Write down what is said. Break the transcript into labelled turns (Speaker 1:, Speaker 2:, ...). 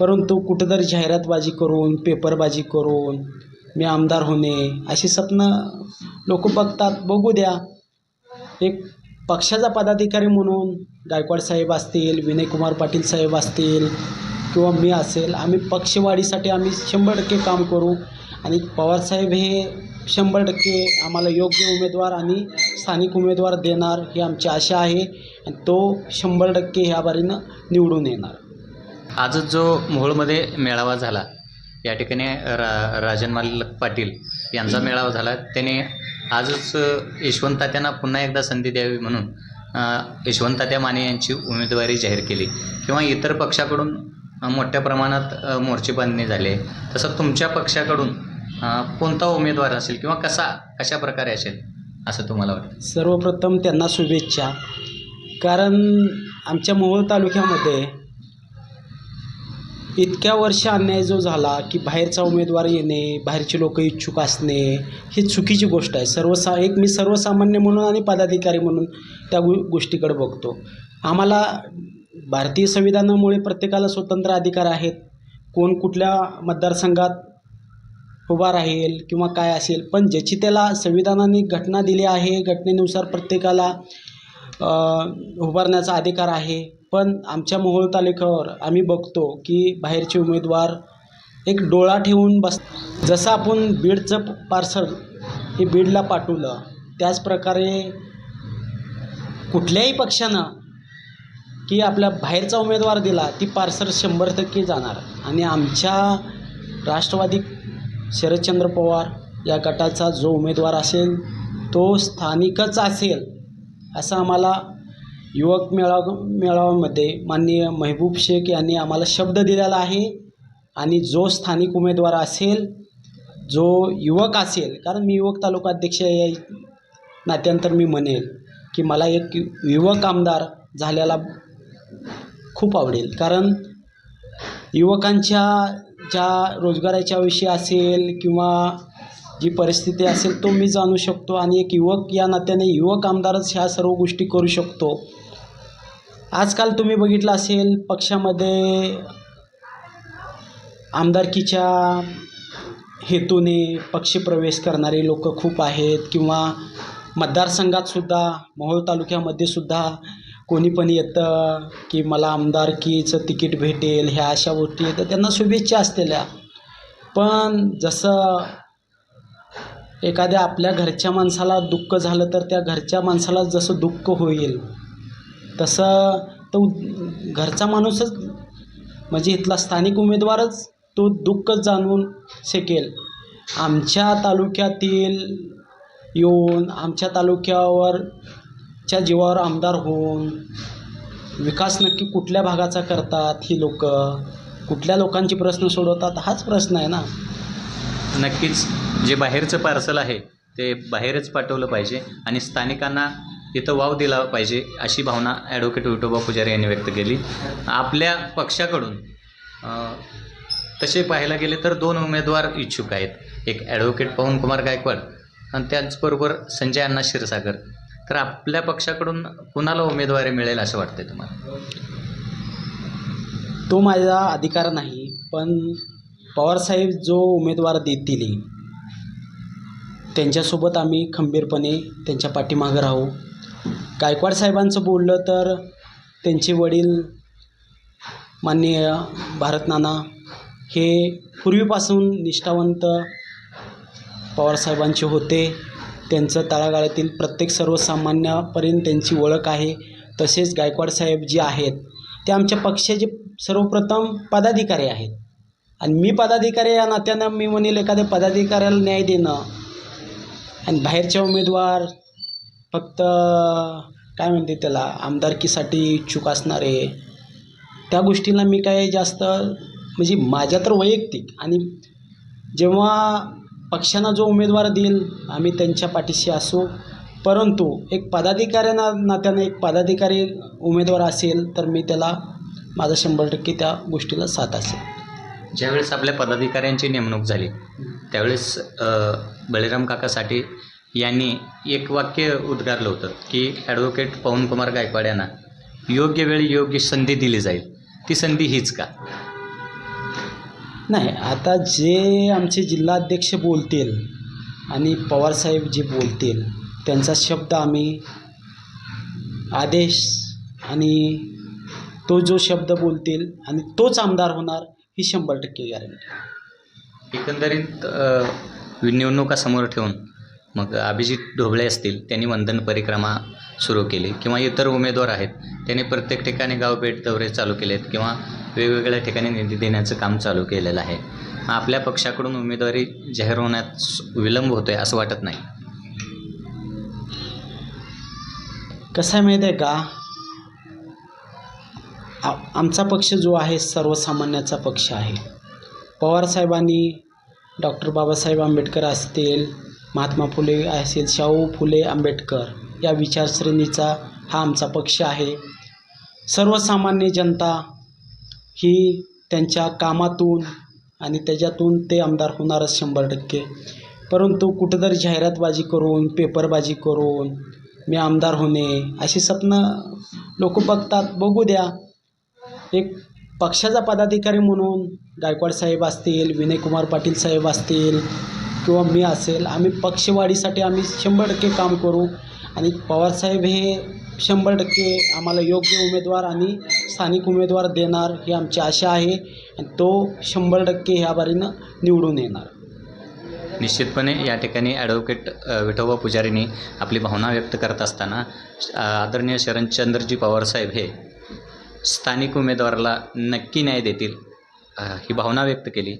Speaker 1: परंतु कुठंतरी जाहिरातबाजी करून पेपरबाजी करून मी आमदार होणे अशी स्वप्न लोक बघतात. बघू द्या. एक पक्षाचा पदाधिकारी म्हणून गायकवाड साहेब असतील विनयकुमार पाटील साहेब असतील किंवा मी असेल आम्ही पक्षवाढीसाठी आम्ही शंभर टक्के काम करू आणि पवारसाहेब हे शंभर टक्के आम्हाला योग्य उमेदवार आणि स्थानिक उमेदवार देणार ही आमची आशा आहे आणि तो शंभर टक्के ह्या बारीनं निवडून येणार.
Speaker 2: आजच जो मोहोळमध्ये मेळावा झाला या ठिकाणी रा राजन मालक पाटील यांचा मेळावा झाला. त्याने आजच यशवंत तात्यांना पुन्हा एकदा संधी द्यावी म्हणून अ, यशवंत तात्या माने यांची उमेदवारी जाहीर केली. किंवा इतर पक्षाकडून मोठ्या प्रमाणात मोर्चे बांधणी झाले. तसं तुमच्या पक्षाकडून कोणता उमेदवार असेल किंवा कसा कशा प्रकारे असेल असं तुम्हाला वाटतं?
Speaker 1: सर्वप्रथम त्यांना शुभेच्छा. कारण आमच्या मोहोळ तालुक्यामध्ये इतक्या वर्ष अन्याय जो झाला की बाहेरचा उमेदवार येणे बाहेरचे लोक इच्छुक असणे ही चुकीची गोष्ट आहे. सर्वसा एक मी सर्वसामान्य म्हणून आणि पदाधिकारी म्हणून त्या गो गोष्टीकडे बघतो. आम्हाला भारतीय संविधानामुळे प्रत्येकाला स्वतंत्र अधिकार आहेत. कोण कुठल्या मतदारसंघात उभा राहील किंवा काय असेल पण ज्याची त्याला संविधानाने घटना दिली आहे घटनेनुसार प्रत्येकाला उभारण्याचा अधिकार आहे पण आमच्या मोहोळ तालुक्यावर आम्ही बघतो की बाहेरचे उमेदवार एक डोळा ठेवून बस जसं आपण बीडचं पार्सल हे बीडला पाठवलं त्याचप्रकारे कुठल्याही पक्षानं की आपल्या बाहेरचा उमेदवार दिला ती पार्सल शंभर टक्के जाणार. आणि आमच्या राष्ट्रवादी शरदचंद्र पवार या गटाचा जो उमेदवार असेल तो स्थानिकच असेल असं आम्हाला युवक मेळा मेळाव्यामध्ये माननीय महबूब शेख यांनी आम्हाला शब्द दिलेला आहे आणि जो स्थानिक उमेदवार असेल जो युवक असेल कारण मी युवक तालुका अध्यक्ष या नात्यानंतर मी म्हणेल की मला एक युवक आमदार झालेला खूप आवडेल. कारण युवकांच्या ज्या रोजगाराच्या विषयी असेल किंवा जी परिस्थिती असेल तो मी जाणू शकतो आणि एक युवक या नात्याने युवक आमदारच ह्या सर्व गोष्टी करू शकतो. आजकाल तुम्ही बघितलं असेल पक्षामध्ये आमदारकीच्या हेतूने पक्षप्रवेश करणारे लोक खूप आहेत किंवा मतदारसंघातसुद्धा मोहोळ तालुक्यामध्ये सुद्धा कोणी पण येतं की मला आमदारकीचं तिकीट भेटेल ह्या अशा गोष्टी येतं त्यांना शुभेच्छा असलेल्या. पण जसं एखाद्या आपल्या घरच्या माणसाला दुःख झालं तर त्या घरच्या माणसाला जसं दुःख होईल तसं तो घरचा माणूसच म्हणजे इथला स्थानिक उमेदवारच तो दुःख जाणवून शकेल. आमच्या तालुक्यातील येऊन आमच्या तालुक्यावर च्या जीवावर आमदार होऊन विकास नक्की कुठल्या भागाचा करतात ही लोक? कुठल्या लोकांचे प्रश्न सोडवतात? हाच प्रश्न आहे ना.
Speaker 2: नक्कीच जे बाहेरचं पार्सल आहे ते बाहेरच पाठवलं पाहिजे आणि स्थानिकांना तिथं वाव दिला पाहिजे अशी भावना ॲडव्होकेट विठोबा पुजारी यांनी व्यक्त केली. आपल्या पक्षाकडून तसे पाहायला गेले तर दोन उमेदवार इच्छुक आहेत. एक ॲडव्होकेट पवनकुमार गायकवाड आणि त्याचबरोबर संजय अण्णा क्षीरसागर. तर आपल्या पक्षाकडून कुणाला उमेदवारी मिळेल असं वाटतंय तुम्हाला?
Speaker 1: तो माझा अधिकार नाही पण पवारसाहेब जो उमेदवार देतील त्यांच्यासोबत आम्ही खंबीरपणे त्यांच्या पाठीमागं राहू. गायकवाड साहेबांचं बोललं तर त्यांचे वडील माननीय भारतनाना हे पूर्वीपासून निष्ठावंत पवारसाहेबांचे होते. त्यांचं तळागाळातील प्रत्येक सर्वसामान्यापर्यंत त्यांची ओळख आहे. तसेच गायकवाड साहेब जे आहेत ते आमच्या पक्षाचे सर्वप्रथम पदाधिकारी आहेत. आणि मी पदाधिकारी या नात्यानं मी म्हणेल एखाद्या पदाधिकाऱ्याला न्याय देणं. आणि बाहेरचे उमेदवार फक्त काय म्हणते त्याला आमदारकीसाठी इच्छुक असणारे त्या गोष्टीला मी काय जास्त म्हणजे माझ्या तर वैयक्तिक आणि जेव्हा पक्षानं जो उमेदवार देईल आम्ही त्यांच्या पाठीशी असू. परंतु एक पदाधिकाऱ्यांना नात्यानं एक पदाधिकारी उमेदवार असेल तर मी त्याला माझा शंभर टक्के त्या गोष्टीला साथ असेल.
Speaker 2: ज्यावेळेस आपल्या पदाधिकाऱ्यांची नेमणूक झाली त्यावेळेस बळीराम काकासाठी यांनी एक वाक्य उद्गारलं होतं की ॲडव्होकेट पवनकुमार गायकवाड यांना योग्य वेळी योग्य संधी दिली जाईल. ती संधी हीच का?
Speaker 1: नाही आता जे आमचे जिल्हाध्यक्ष बोलतील आणि पवारसाहेब जे बोलतील त्यांचा शब्द आम्ही आदेश आणि तो जो शब्द बोलतील आणि तोच आमदार होणार ही शंभर टक्के गॅरंटी
Speaker 2: एकंदरीत निवडणुका समोर ठेवून मग अभिजित ढोबळे असतील त्यांनी वंदन परिक्रमा सुरू केली. किंवा इतर उमेदवार आहेत त्यांनी प्रत्येक ठिकाणी गावभेट दौरे चालू केले आहेत किंवा वेगवेगळ्या ठिकाणी निधी देण्याचं काम चालू केलेलं आहे. मग आपल्या पक्षाकडून उमेदवारी जाहीर होण्यात विलंब होतो आहे असं वाटत नाही.
Speaker 1: कसं आहे माहीत आहे का? आ- आमचा पक्ष जो आहे सर्वसामान्याचा पक्ष आहे. पवारसाहेबांनी डॉक्टर बाबासाहेब आंबेडकर असतील महात्मा फुले असतील शाहू फुले आंबेडकर या विचारश्रेणीचा हा आमचा पक्ष आहे. सर्वसामान्य जनता ही त्यांच्या कामातून आणि त्याच्यातून ते आमदार होणारच शंभर टक्के. परंतु कुठंतरी जाहिरातबाजी करून पेपरबाजी करून मी आमदार होणे अशी स्वप्न लोक बघतात. बघू द्या. एक पक्षाचा पदाधिकारी म्हणून गायकवाड साहेब असतील विनयकुमार पाटील साहेब असतील किंवा मी असेल आम्ही पक्षवाढीसाठी आम्ही शंभर टक्के काम करू. आणि पवारसाहेब हे शंभर टक्के आम्हाला योग्य उमेदवार आणि स्थानिक उमेदवार देणार ही आमची आशा आहे. आणि तो शंभर टक्के ह्या बारीनं निवडून येणार.
Speaker 2: निश्चितपणे या ठिकाणी ॲडव्होकेट विठोबा पुजारींनी आपली भावना व्यक्त करत असताना आदरणीय शरणचंद्रजी पवारसाहेब हे स्थानिक उमेदवाराला नक्की न्याय देतील ही भावना व्यक्त केली.